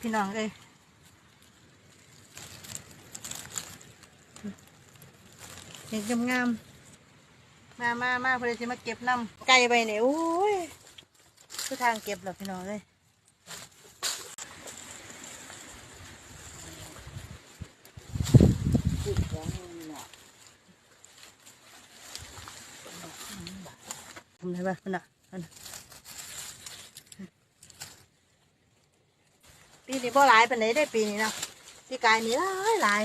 พี่น้องเอ้ยเห็ดงามๆมามามาเพื่อจะมาเก็บน้ำไก่ไปเนี่ยโอ้ยคือทางเก็บหรอพี่น้องเลยทำไรบ้างพี่น้องอันน่ะ นี้บ่หลายปานไหนได้ปีนี้เนาะปีกายนี้หลายหลาย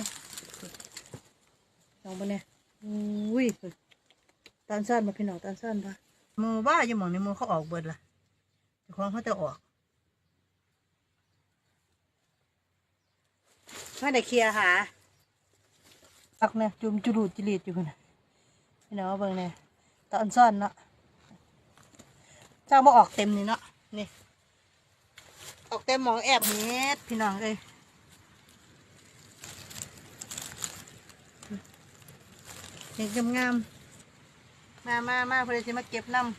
ลองไปเนี่ยอุ้ยตอนสั้นมาพี่น้องตอนสั้นปะหมูว่าอยู่หมองในหมูเขาออกเบิดละเจ้าของเขาจะออกไม่ได้เคลียร์หาปักเนี่ยจุมจุรูดจิรีดอยู่คนน่ะพี่น้องเบิ่งเนี่ยตอนซ่อนเนาะเจ้ามาออกเต็มนี่เนาะนี่ ออกเต็มหมองแอบเฮ็ดพี่น้องเอ้ยเห็ดงามๆมามามาเพื่อจะมาเก็บน้ำ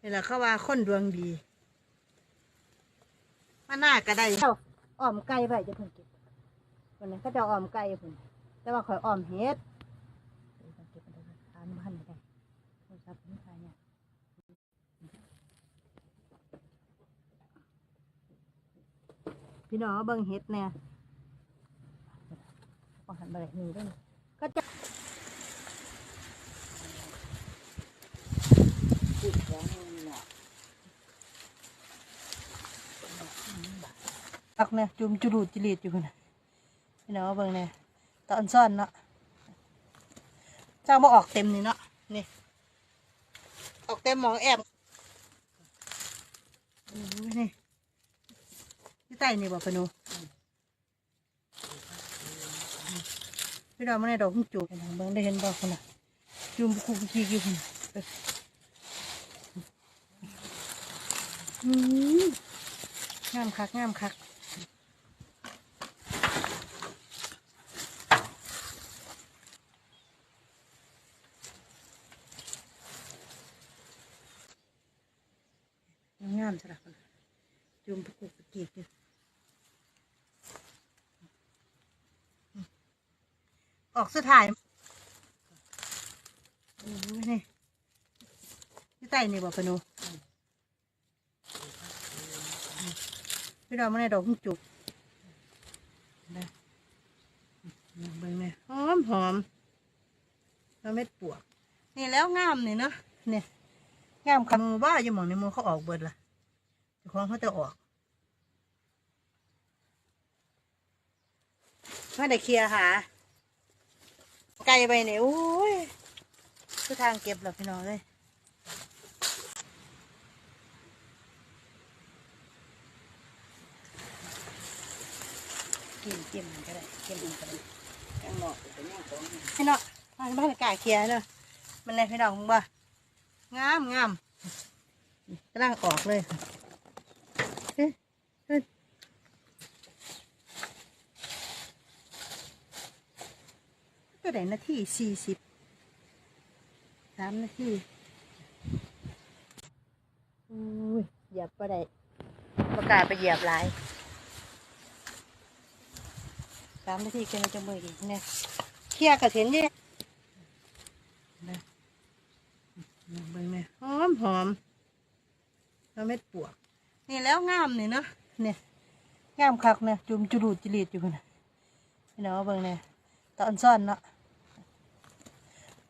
นี่แหละเขาว่าคนดวงดีมาหน้าก็ได้เอ้าอ้อมไก่ไปจะเพิ่งเก็บวันนี้ก็จะอ้อมไก่เพิ่นแต่ว่าข่อยอ้อมเฮ็ดเดี๋ยวต้องเก็บไปเลยทานบ้านไม่ได้โทรศัพท์นี่ใครเนี่ย พี่น้องเอาเบิ่งเฮ็ดเนี่ยก็หันไปนี่ด้วยก็จะปักเนี่ยจุ่มจุรูดจิรีดอยู่คนะพี่น้องเอาเบิ่งเนี่ยตอนซ่อนเนาะเจ้ามาออกเต็มนี่เนาะนี่ออกเต็มหมองแอบนี่ ที่ใต้นี่บ่พะนูพี่เราไม่ได้ดอกหุ่งจูบเบิ่งได้เห็นบ่คนน่ะจูมคุกคีกี่คนงามคักงามคักงามสลับคนน่ะจูมคุกคีกี่ ออกสุดท้ายนี่ที่ใต้นี่บ่พนูพี่เราไม่ได้ดอกหุ่งจูบนะเบิ่งเนี่ยหอมหอมแล้วเม็ดปวก นี่แล้วงามนี่เนาะเนี่ยงามคำมือว่าอยู่หมองในมือเขาออกเบิดละของเขาจะออกไม่ได้เคลียร์หา ไก่ไปเนี่ยโอ้ยคือทางเก็บหรอพี่น้องเลยกินกินมันก็ได้กินมันก็ได้ข้างนอกเป็นอย่างของพี่น้องบ้านบ้านกล้าเคลียร์เนาะมันเลยพี่น้องมึงบ่งามงามกำลังออกเลยเอ๊ะเอ๊ะ ก็ได้นาทีสี่สิบสามนาทีอุ้ยเหยียบก็ได้ประกล้าศไปเหยียบหลายสามนาทีก็จะมืออีกเนี่ยเคลียร์กระเทียนเนี่ยนะเบิ่งเนี่ยหอมหอมแล้วเม็ดปวก นี่แล้วงามนี่เนาะเนี่ยงามคักเนี่ยจุ่มจุรูดจิรีดอยู่คนน่ะพี่น้องเบิ่งเนี่ยตอนซ่อนเนาะ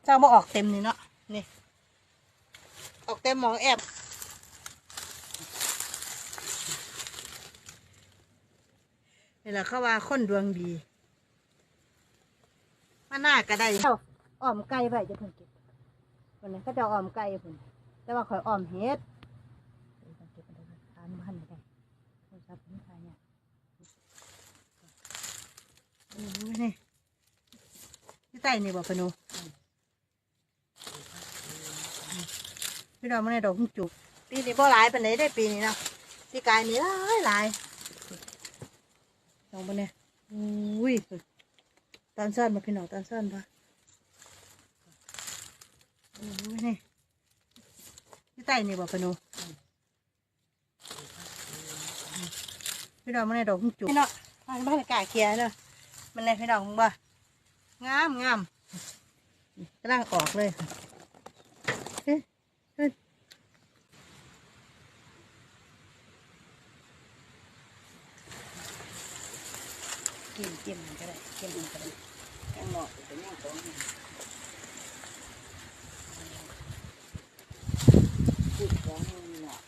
เจ้ามาออกเต็มนี่เนาะนี่ ออกเต็มหมองแอบนี่แหละเขาว่าคนดวงดี มาหน้าก็ได้เอ้าอ้อมไก่ไปจะเพิ่งเก็บวันนี้ก็จะอ้อมไก่เพิ่นแต่ว่าข่อยอ้อมเฮ็ดเดี๋ยวต้องเก็บไปเลยทานบ้านไม่ได้โทรศัพท์นี่ใครเนี่ยโอ้ยนี่ที่ใต้นี่บ่พะหนู พี่เราไม่ได้ดอกหุ่งจุบปีนี้บ่หลายปานไหนได้ปีนี้เนาะปีกายนี้หลายหลายลองไปเนี่ยอุ้ยตอนสั้นมาพี่น้องตอนสั้นปะโอ้ยนี่ที่ใต้นี่บ่ปะหนูพี่น้องมันในดอกจุกพี่น้องมันบ้านกาเคียเนาะมันในพี่น้องมึงบ่งามงามกำลังออกเลยเอ๊ะเอ๊ะ กินเกี่ยมมันก็ได้เกี่ยมมันก็ได้ข้างนอกเป็นยังสองพูดสองมือหน่อย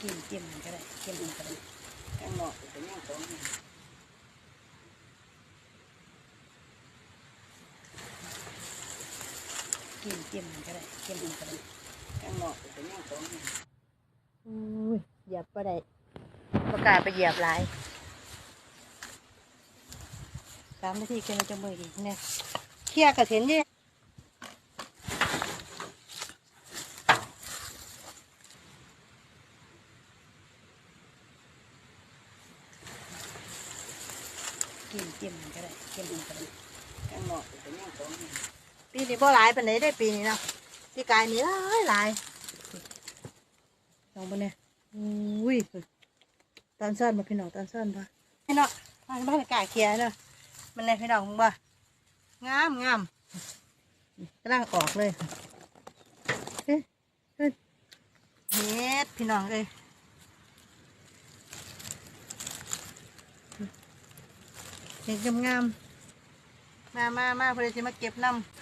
กินเกี่ยมมันก็ได้เกี่ยมมันก็ได้ข้างนอกเป็นยังสองมือ กินเกี่ยมมันก็ได้เกี่ยมมันก็ได้ข้างนอกเป็นยังสองมืออุ้ยเหยียบก็ได้ประกล้าศไปเหยียบหลายสามนาทีเกินจะมืออีกเนี่ยเคลียร์กระเทียนเนี่ยกินเกี่ยมมันก็ได้เกี่ยมมันก็ได้ข้างนอกเป็นยังสองมือ ปีนี้บ่หลายปานไหนได้ปีนี้เนาะปีกายนี้หลายหลายลองไปเนี่ยอุ้ยตอนซ่อนมาพี่น้องตอนซ่อนปะพี่น้องบ้านบ้านกาเคียเนาะมันในพี่น้องบ่งามงามกำลังออกเลยเอ๊ะเอ๊ะเฮ็ดพี่น้องเอ้ยเห็ดงามๆมามามาเพื่อจะมาเก็บน้ำ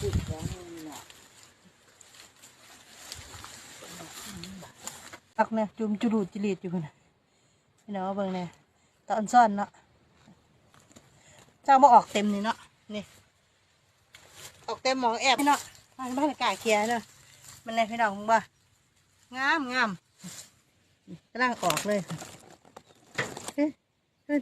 พูดสองมือหน่อย ปั กเนี่ยจุ่มจุลูดจิลีดอยู่คนน่ะพี่น้องเบิ่งเนี่ยตอนซ่อนเนาะเจ้ามาออกเต็มนี่เนาะนี่ ออกเต็มหมองแอบเนาะบ้านบ้านกาเคียเนาะมันในพี่น้องมึงบ่งามงามกำลังออกเลยเอ๊ะเอ๊ะ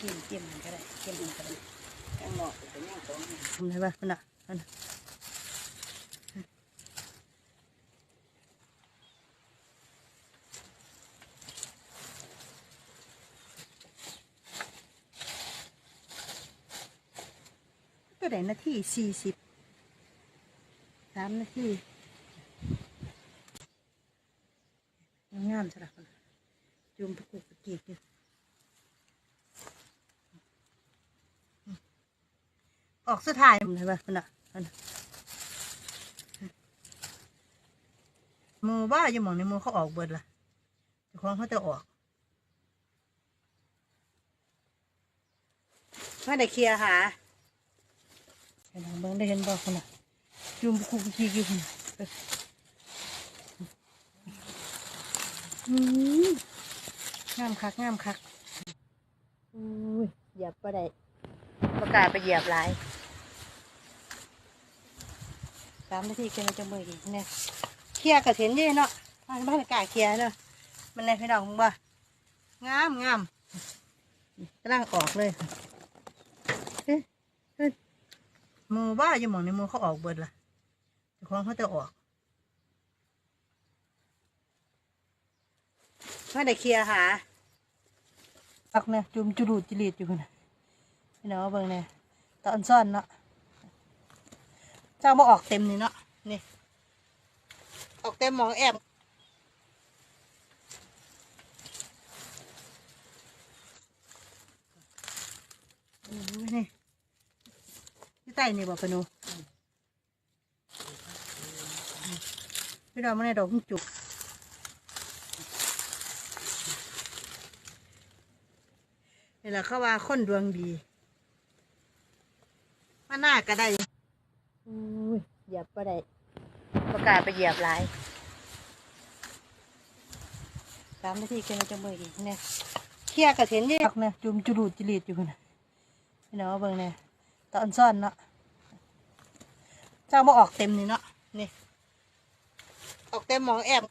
กินเกี่ยมมันก็ได้เกี่ยมมันก็ได้ ทำไรบ้างน่ะนั่นน่ะก็ได้นาทีสี่สิบสามนาทีงามสลับจุ่มประกุกประกีกอยู่ ออกสุดท้ายทำไรบ้างน่ะนั่นน่ะหมูบ้าอยู่หมองในหมูเขาออกเบิดละเจ้าของเขาจะออกไม่ได้เคลียร์หาเห็นเบิ่งได้เห็นบ่คนน่ะจุ่มคุกกี้อยู่คนน่ะอืมงามคักงามคักอุ้ยเหยียบบ่ได้ประกล้าศไปเหยียบหลาย สามนาทีเกินจะมืออีกเนี่ยเคลียร์กระเทียนยอะเนาะบ้านบ้านกาเคลียร์เนาะมันในพี่น้องมึงบ่งามงามกำลังออกเลยเอ๊ะเอ๊ะหมูบ้าอยู่หมองในหมูเขาออกเบิดละเจ้าของเขาจะออกไม่ได้เคลียร์หาปักเนี่ยจุ่มจุลูจิลีดอยู่คนน่ะพี่น้องเบิ่งเนี่ยตอนซ่อนเนาะ เจ้ามาออกเต็มนี่เนาะนี่ ออกเต็มหมองแอบนี่ที่ใต้นี่บอกปนูพี่ดอกมันในดอกหุ่งจุกนี่แหละเขาว่าคนดวงดีมาหน้าก็ได้ ยเหยียบก็ได้ประกล้าศไปเหยียบหลายสามนาทีเกินจะมืออีกเนี่ยเคลียร์กระเทียนเยอะเนี่ยจุ่มจุลูดจิลีดอยู่คนน่ะพี่น้องเบิ่งเนี่ยตอนซ่อนเนาะเจ้ามาออกเต็มนี่เนาะนี่ออกเต็มหมองแอบ